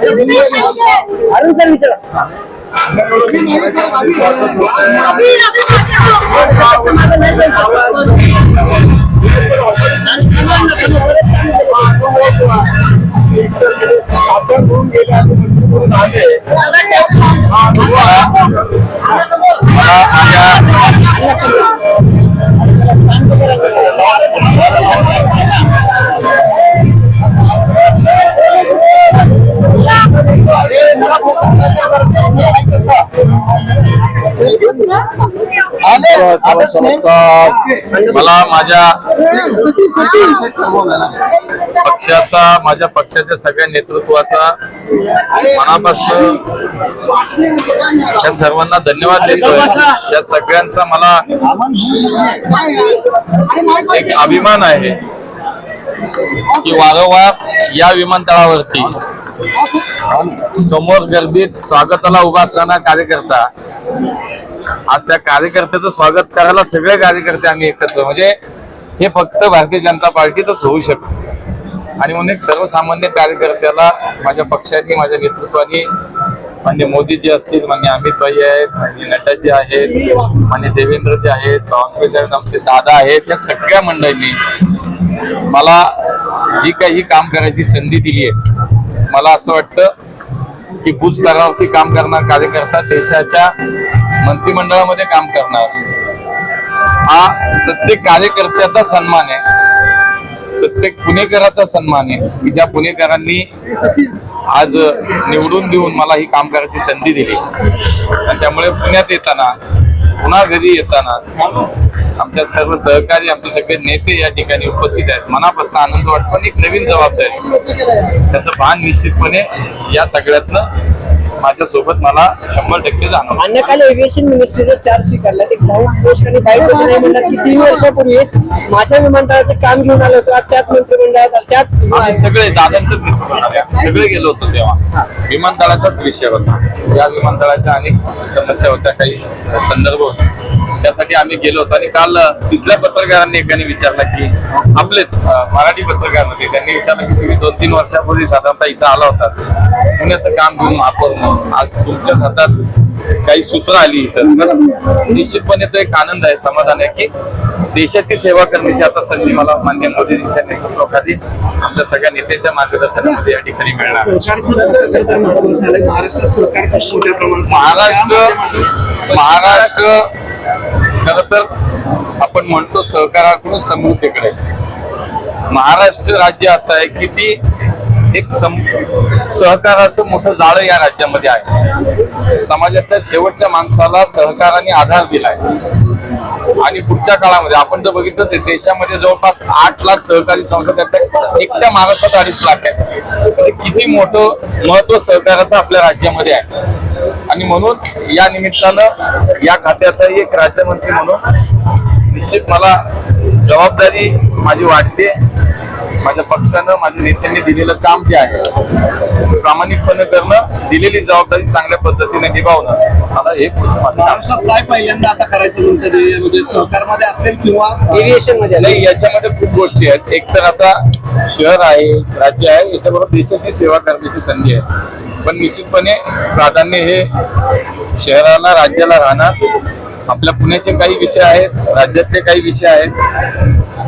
Arun sir विचारा आपण होऊन गेले आणि मंत्री म्हणून आले हा, मला माझ्या पक्षाचा माझ्या पक्षाच्या सगळ्या नेतृत्वाचा मनापासून त्या सर्वांना धन्यवाद देतोय. त्या सगळ्यांचा मला एक अभिमान आहे. की वारंवार या विमानतळावरती समोर गर्दीत स्वागताला उभा असताना कार्यकर्ता आज त्या कार्यकर्त्याचं स्वागत करायला सगळे कार्यकर्ते आम्ही एकत्र म्हणजे हे फक्त भारतीय जनता पार्टीतच होऊ शकते. आणि म्हणून एक सर्वसामान्य कार्यकर्त्याला माझ्या पक्षाने माझ्या नेतृत्वाने म्हणजे मोदीजी असतील म्हणजे अमित भाई आहेत म्हणजे नड्डाजी आहेत म्हणजे देवेंद्रजी आहेत काँग्रेस आहेत आमचे दादा आहेत या सगळ्या मंडळींनी मला जी काही काम करायची संधी दिली आहे मला असं वाटतं की बूथ स्तरावरती काम करणार कार्यकर्ता देशाच्या मंत्रिमंडळामध्ये काम करणार. हा प्रत्येक कार्यकर्त्याचा सन्मान आहे. प्रत्येक पुणेकराचा सन्मान आहे. की ज्या पुणेकरांनी आज निवडून देऊन मला ही काम करायची संधी दिली. आणि त्यामुळे पुण्यात येताना पुन्हा घरी येताना आमच्या सर्व सहकारी आमचे सगळे नेते या ठिकाणी उपस्थित आहेत. मनापासून आनंद वाटतो आणि एक नवीन जबाबदारी. त्याचं भान निश्चितपणे या सगळ्यातनं माझ्या सोबत मला शंभर टक्के जाणवलं. अन्य काल एव्हिएशन मिनिस्ट्रीचा चार्ज स्वीकारला. एक भाऊ पोस्ट आणि बाईट नाही म्हणतात की तीन वर्षापूर्वी माझ्या विमानतळाचं काम घेऊन आलो होतो. आज त्याच मंत्रिमंडळात आलो, त्याच आम्ही सगळे दादांचंच नेतृत्व करणारे सगळे गेलो होतो तेव्हा. विमानतळाचाच विषय होता. या विमानतळाच्या अनेक समस्या होत्या काही संदर्भ होते. त्यासाठी आम्ही गेलो होतो आणि काल तिथल्या पत्रकारांनी एकाने विचारलं की आपलेच मराठी पत्रकार होते त्यांनी विचारलं की तुम्ही दोन तीन वर्षापूर्वी साधारणतः इथं आला होता. पुण्याचं काम घेऊन म्हणून आज तुमच्याच हातात काही सूत्र आली तर निश्चितपणे तो एक आनंद आहे समाधान आहे की देशाची सेवा करण्याची आता संधी मला मान्य मोदींच्या नेतृत्वाखाली आमच्या सगळ्या नेत्यांच्या मार्गदर्शनामध्ये या ठिकाणी मिळणार. महाराष्ट्र महाराष्ट्र तर आपण म्हणतो सहकाराकडून समृद्धीकडे महाराष्ट्र राज्य असं आहे की ती एक सम सहकाराचं मोठं जाळं या राज्यामध्ये आहे. समाजातल्या शेवटच्या माणसाला सहकाराने आधार दिलाय. आणि पुढच्या काळामध्ये आपण जर बघितलं तर देशामध्ये जवळपास आठ लाख सहकारी संस्था आहेत त्यात एकट्या महाराष्ट्रात अडीच लाख आहे म्हणजे किती मोठं महत्त्व सहकाराचं आपल्या राज्यामध्ये आहे. आणि म्हणून या निमित्तानं या खात्याचा एक राज्यमंत्री म्हणून निश्चित मला जबाबदारी माझी वाटते माझ्या पक्षानं माझ्या नेत्यांनी दिलेलं काम जे आहे प्रामाणिकपणे करणं दिलेली जबाबदारी चांगल्या पद्धतीने निभावणं मला हे. महाराष्ट्रात काय पहिल्यांदा आता करायचं तुमचं ते म्हणजे सहकारमध्ये असेल किंवा एव्हिएशनमध्ये. नाही याच्यामध्ये खूप गोष्टी आहेत एक तर आता शहर आहे राज्य आहे याच्याबरोबर देशाची सेवा करण्याची संधी आहे पण निश्चितपणे प्राधान्य हे शहराला राज्याला राहणार. आपल्या पुण्याचे काही विषय आहेत राज्यातले काही विषय आहेत.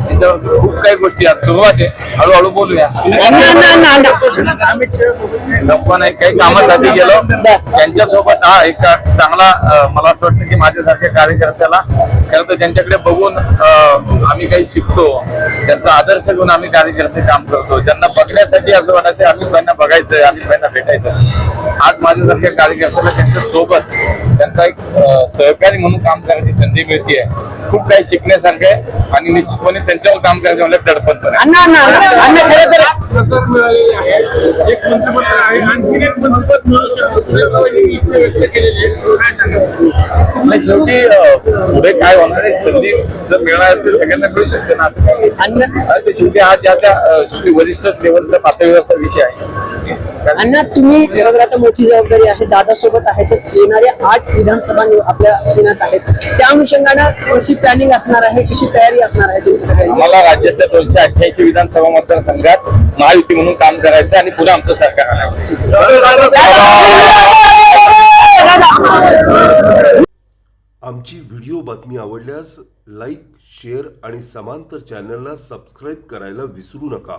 याच्यावर खूप काही गोष्टी आहेत. सुरुवात आहे. हळूहळू बोलूया. गप्पा नाही काही कामासाठी गेलो. त्यांच्यासोबत हा एक चांगला मला असं वाटतं की माझ्यासारख्या कार्यकर्त्याला खरं तर त्यांच्याकडे बघून आम्ही काही शिकतो त्यांचा आदर्श घेऊन आम्ही कार्यकर्ते काम करतो. ज्यांना बघण्यासाठी असं वाटायचं आम्ही त्यांना बघायचंय आम्ही त्यांना भेटायचं आज माझ्यासारख्या कार्यकर्त्याला त्यांच्यासोबत त्यांचा एक सहकारी म्हणून काम करायची संधी मिळते खूप काही शिकण्यासारखं आहे आणि निश्चितपणे त्यांच्यावर काम करायचं म्हणजे दडपण पण आहे. अण्णा अण्णा अण्णा अण्णा खरं तर प्रकार मिळालेले आहे एक मंत्रिमंडळ आहे. आणखी एक मंत्रिपद मिळू इच्छा व्यक्त केलेली आहे. काय सांगा शेवटी पुढे काय होणार आहे? संधी जर मिळणार तर सगळ्यांना मिळू शकते ना असं शेवटी हा ज्या त्या शेवटी वरिष्ठ लेवलच्या पातळीवरचा विषय आहे. अण्णा तुम्ही खरं तर आता मोठी जबाबदारी आहे. दादा सोबत आहेतच. येणाऱ्या आठ विधानसभा आपल्या पुण्यात आहेत. त्या अनुषंगानं कशी प्लॅनिंग असणार आहे? कशी तयारी असणार आहे तुमच्या सगळ्यांची? आम्हाला राज्यातल्या दोनशे अठ्ठ्याऐंशी विधानसभा मतदारसंघात महायुती म्हणून काम करायचं आणि पुन्हा आमचं सरकार आणायचं. आमची व्हिडिओ बातमी आवडल्यास लाईक शेअर आणि समांतर चॅनलला सबस्क्राईब करायला विसरू नका.